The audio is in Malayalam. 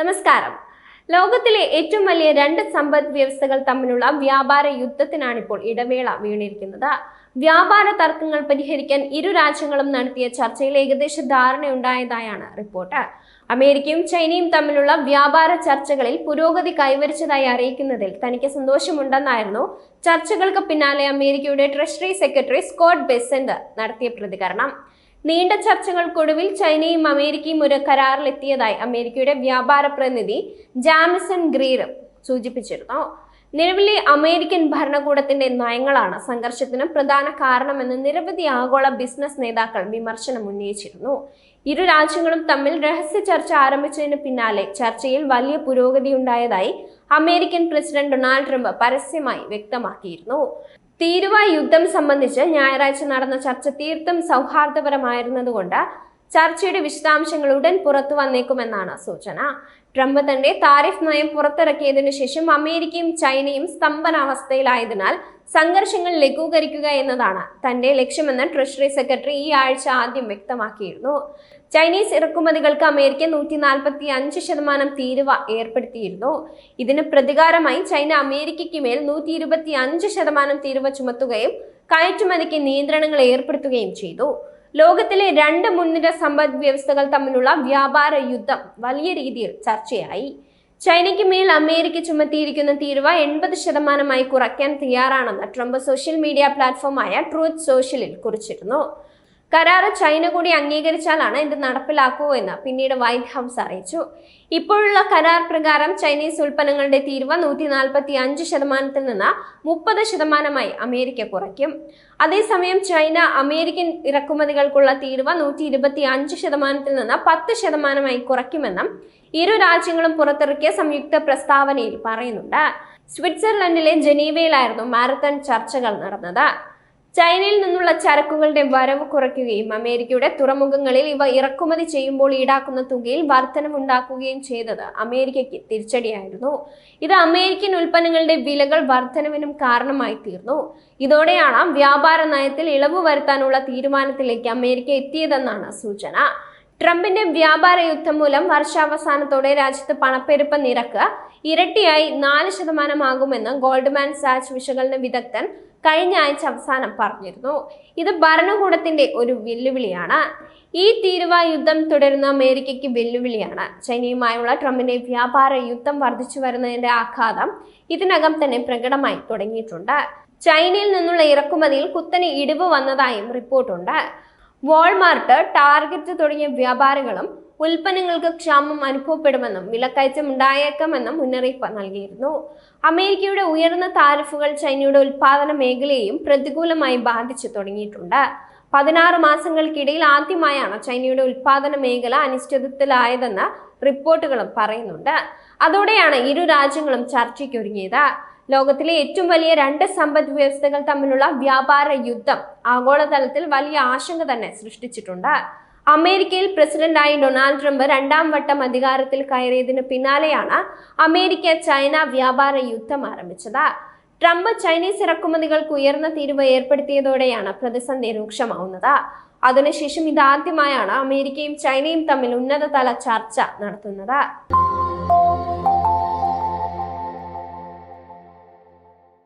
നമസ്കാരം. ലോകത്തിലെ ഏറ്റവും വലിയ രണ്ട് സമ്പദ് വ്യവസ്ഥകൾ തമ്മിലുള്ള വ്യാപാര യുദ്ധത്തിനാണിപ്പോൾ ഇടവേള വീണിരിക്കുന്നത്. വ്യാപാര തർക്കങ്ങൾ പരിഹരിക്കാൻ ഇരു രാജ്യങ്ങളും നടത്തിയ ചർച്ചയിൽ ഏകദേശ ധാരണയുണ്ടായതായാണ് റിപ്പോർട്ട്. അമേരിക്കയും ചൈനയും തമ്മിലുള്ള വ്യാപാര ചർച്ചകളിൽ പുരോഗതി കൈവരിച്ചതായി അറിയിക്കുന്നതിൽ തനിക്ക് സന്തോഷമുണ്ടെന്നായിരുന്നു ചർച്ചകൾക്ക് പിന്നാലെ അമേരിക്കയുടെ ട്രഷറി സെക്രട്ടറി സ്കോട്ട് ബെസന്റ് നടത്തിയ പ്രതികരണം. നീണ്ട ചർച്ചകൾക്കൊടുവിൽ ചൈനയും അമേരിക്കയും ഒരു കരാറിലെത്തിയതായി അമേരിക്കയുടെ വ്യാപാര പ്രതിനിധി ജാമിസൺ ഗ്രീർ സൂചിപ്പിച്ചിരുന്നു. നിലവിലെ അമേരിക്കൻ ഭരണകൂടത്തിന്റെ നയങ്ങളാണ് സംഘർഷത്തിന് പ്രധാന കാരണമെന്ന് നിരവധി ആഗോള ബിസിനസ് നേതാക്കൾ വിമർശനം ഉന്നയിച്ചിരുന്നു. ഇരു രാജ്യങ്ങളും തമ്മിൽ രഹസ്യ ചർച്ച ആരംഭിച്ചതിന് പിന്നാലെ ചർച്ചയിൽ വലിയ പുരോഗതി ഉണ്ടായതായി അമേരിക്കൻ പ്രസിഡന്റ് ഡൊണാൾഡ് ട്രംപ് പരസ്യമായി വ്യക്തമാക്കിയിരുന്നു. തീരുവ യുദ്ധം സംബന്ധിച്ച് ഞായറാഴ്ച നടന്ന ചർച്ച തീർത്തും സൗഹാർദ്ദപരമായിരുന്നതുകൊണ്ട് ചർച്ചയുടെ വിശദാംശങ്ങൾ ഉടൻ പുറത്തു വന്നേക്കുമെന്നാണ് സൂചന. ട്രംപ് തന്റെ താരിഫ് നയം പുറത്തിറക്കിയതിനു ശേഷം അമേരിക്കയും ചൈനയും സ്തംഭനാവസ്ഥയിലായതിനാൽ സംഘർഷങ്ങൾ ലഘൂകരിക്കുക എന്നതാണ് തന്റെ ലക്ഷ്യമെന്ന് ട്രഷറി സെക്രട്ടറി ഈ ആഴ്ച ആദ്യം വ്യക്തമാക്കിയിരുന്നു. ചൈനീസ് ഇറക്കുമതികൾക്ക് അമേരിക്ക നൂറ്റി നാൽപ്പത്തി അഞ്ച് ശതമാനം തീരുവ ഏർപ്പെടുത്തിയിരുന്നു. ഇതിന് പ്രതികാരമായി ചൈന അമേരിക്കയ്ക്ക് മേൽ നൂറ്റി ഇരുപത്തി അഞ്ച് ശതമാനം തീരുവ ചുമത്തുകയും കയറ്റുമതിക്ക് നിയന്ത്രണങ്ങൾ ഏർപ്പെടുത്തുകയും ചെയ്തു. ലോകത്തിലെ രണ്ട് മുൻനിര സമ്പദ് വ്യവസ്ഥകൾ തമ്മിലുള്ള വ്യാപാര യുദ്ധം വലിയ രീതിയിൽ ചർച്ചയായി. ചൈനയ്ക്ക് മേൽ അമേരിക്ക ചുമത്തിയിരിക്കുന്ന തീരുവ എൺപത് ശതമാനമായി കുറയ്ക്കാൻ തയ്യാറാണെന്ന് ട്രംപ് സോഷ്യൽ മീഡിയ പ്ലാറ്റ്ഫോമായ ട്രൂത്ത് സോഷ്യലിൽ കുറിച്ചിരുന്നു. കരാറ് ചൈന കൂടി അംഗീകരിച്ചാലാണ് ഇത് നടപ്പിലാക്കൂ എന്ന് പിന്നീട് വൈറ്റ് ഹൗസ് അറിയിച്ചു. ഇപ്പോഴുള്ള കരാർ പ്രകാരം ചൈനീസ് ഉൽപ്പന്നങ്ങളുടെ തീരുവ നൂറ്റി നാൽപ്പത്തി അഞ്ച് ശതമാനത്തിൽ നിന്ന് മുപ്പത് ശതമാനമായി അമേരിക്ക കുറയ്ക്കും. അതേസമയം ചൈന അമേരിക്കൻ ഇറക്കുമതികൾക്കുള്ള തീരുവ നൂറ്റി ഇരുപത്തി അഞ്ച് ശതമാനത്തിൽ നിന്ന് പത്ത് ശതമാനമായി കുറയ്ക്കുമെന്നും ഇരു രാജ്യങ്ങളും പുറത്തിറക്കിയ സംയുക്ത പ്രസ്താവനയിൽ പറയുന്നുണ്ട്. സ്വിറ്റ്സർലൻഡിലെ ജനീവയിലായിരുന്നു മാരത്തൺ ചർച്ചകൾ നടന്നത്. ചൈനയിൽ നിന്നുള്ള ചരക്കുകളുടെ വരവ് കുറയ്ക്കുകയും അമേരിക്കയുടെ തുറമുഖങ്ങളിൽ ഇവ ഇറക്കുമതി ചെയ്യുമ്പോൾ ഈടാക്കുന്ന തുകയിൽ വർധനവുണ്ടാക്കുകയും ചെയ്തത് അമേരിക്കയ്ക്ക് തിരിച്ചടിയായിരുന്നു. ഇത് അമേരിക്കൻ ഉൽപ്പന്നങ്ങളുടെ വിലകൾ വർധനവിനും കാരണമായി തീർന്നു. ഇതോടെയാണ് വ്യാപാര നയത്തിൽ ഇളവ് വരുത്താനുള്ള തീരുമാനത്തിലേക്ക് അമേരിക്ക എത്തിയതെന്നാണ് സൂചന. ട്രംപിന്റെ വ്യാപാര യുദ്ധം മൂലം വർഷാവസാനത്തോടെ രാജ്യത്ത് പണപ്പെരുപ്പ നിരക്ക് ഇരട്ടിയായി നാല് ശതമാനമാകുമെന്ന് ഗോൾഡ്മാൻ സാച്ച് വിശകലന വിദഗ്ധൻ കഴിഞ്ഞ ആഴ്ച അവസാനം പറഞ്ഞിരുന്നു. ഇത് ഭരണകൂടത്തിന്റെ ഒരു വെല്ലുവിളിയാണ്. ഈ തീരുവ യുദ്ധം തുടരുന്ന അമേരിക്കയ്ക്ക് വെല്ലുവിളിയാണ്. ചൈനയുമായുള്ള ട്രംപിന്റെ വ്യാപാര യുദ്ധം വർദ്ധിച്ചു വരുന്നതിന്റെ ആഘാതം ഇതിനകം തന്നെ പ്രകടമായി തുടങ്ങിയിട്ടുണ്ട്. ചൈനയിൽ നിന്നുള്ള ഇറക്കുമതിയിൽ കുത്തനെ ഇടിവ് വന്നതായും റിപ്പോർട്ടുണ്ട്. വാൾമാർട്ട് ടാർഗറ്റ് തുടങ്ങിയ വ്യാപാരികളും ഉൽപ്പന്നങ്ങൾക്ക് ക്ഷാമം അനുഭവപ്പെടുമെന്നും വിലക്കയറ്റം ഉണ്ടായേക്കാമെന്നും മുന്നറിയിപ്പ് നൽകിയിരുന്നു. അമേരിക്കയുടെ ഉയർന്ന താരിഫുകൾ ചൈനയുടെ ഉൽപാദന മേഖലയെയും പ്രതികൂലമായി ബാധിച്ചു തുടങ്ങിയിട്ടുണ്ട്. പതിനാറ് മാസങ്ങൾക്കിടയിൽ ആദ്യമായാണ് ചൈനയുടെ ഉൽപാദന മേഖല അനിശ്ചിതത്വത്തിലായതെന്ന് റിപ്പോർട്ടുകളും പറയുന്നുണ്ട്. അതോടെയാണ് ഇരു രാജ്യങ്ങളും ചർച്ചയ്ക്കൊരുങ്ങിയത്. ലോകത്തിലെ ഏറ്റവും വലിയ രണ്ട് സമ്പദ് വ്യവസ്ഥകൾ തമ്മിലുള്ള വ്യാപാര യുദ്ധം ആഗോളതലത്തിൽ വലിയ ആശങ്ക തന്നെ സൃഷ്ടിച്ചിട്ടുണ്ട്. അമേരിക്കയിൽ പ്രസിഡന്റായി ഡൊണാൾഡ് ട്രംപ് രണ്ടാം വട്ടം അധികാരത്തിൽ കയറിയതിന് പിന്നാലെയാണ് അമേരിക്ക ചൈന വ്യാപാര യുദ്ധം ആരംഭിച്ചത്. ട്രംപ് ചൈനീസ് ഇറക്കുമതികൾക്ക് ഉയർന്ന തീരുവ ഏർപ്പെടുത്തിയതോടെയാണ് പ്രതിസന്ധി രൂക്ഷമാവുന്നത്. അതിനുശേഷം ഇതാദ്യമായാണ് അമേരിക്കയും ചൈനയും തമ്മിൽ ഉന്നതതല ചർച്ച നടത്തുന്നത്.